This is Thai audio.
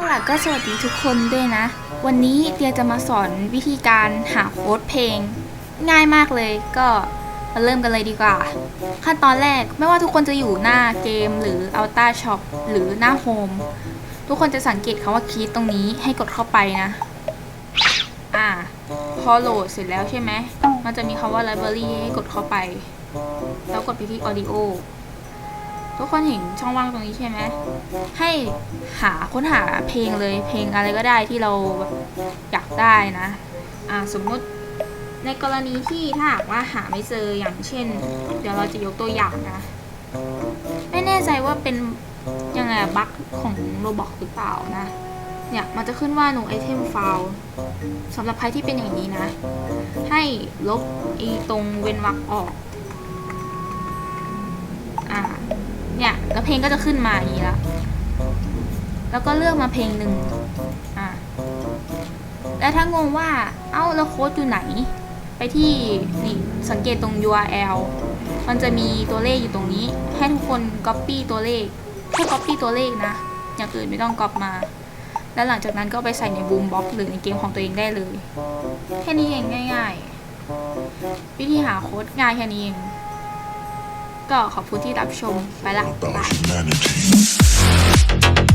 เอาล่ะก็สวัสดีทุกคนด้วยนะ วันนี้เตียจะมาสอนวิธีการหาโค้ดเพลง ง่ายมากเลยก็มาเริ่มกันเลยดีกว่า ขั้นตอนแรกไม่ว่าทุกคนจะอยู่หน้าเกมหรือ Ultra Shop หรือหน้าโฮมทุกคนจะสังเกตคำว่าคีย์ตรงนี้ให้กดเข้าไปนะ อ่า พอโหลดเสร็จแล้วใช่ไหม มันจะมีคำว่า library ให้กดเข้าไป แล้วกดไปที่ audio ทุกคนเห็นช่องว่างตรงนี้ใช่ไหมให้หาค้นหาเพลงเลยเพลงอะไรก็ได้ที่เราอยากได้นะอ่าสมมุติในกรณีที่ถ้าหากว่าหาไม่เจออย่างเช่น เดี๋ยวเราจะยกตัวอย่างนะ ไม่แน่ใจว่าเป็นยังไงบั๊กของโรบอกหรือเปล่านะ เนี่ยมันจะขึ้นว่า no item found สำหรับใครที่เป็นอย่างนี้นะ ให้ลบอีตรงเว้นวรรคออก ล้วเพลงก็จะขึ้นมาอย่างนี้ละแล้วก็เลือกมาเพลงหนึ่งอ่าแล้วถ้างงว่า เอ้าแล้วโค้ดอยู่ไหน ไปที่นี่สังเกตตรง URL มันจะมีตัวเลขอยู่ตรงนี้ ให้ทุกคน Copy ตัวเลข ให้ Copy ตัวเลขนะ อย่างอื่นไม่ต้อง Copy มา แล้วหลังจากนั้นก็ไปใส่ในบูมบ็อกหรือในเกมของตัวเองได้เลย แค่นี้เองง่าย ๆ วิธีหาโค้ดง่ายแค่นี้เอง ก็ขอบคุณที่รับชมไปละ about บาย humanity. About humanity.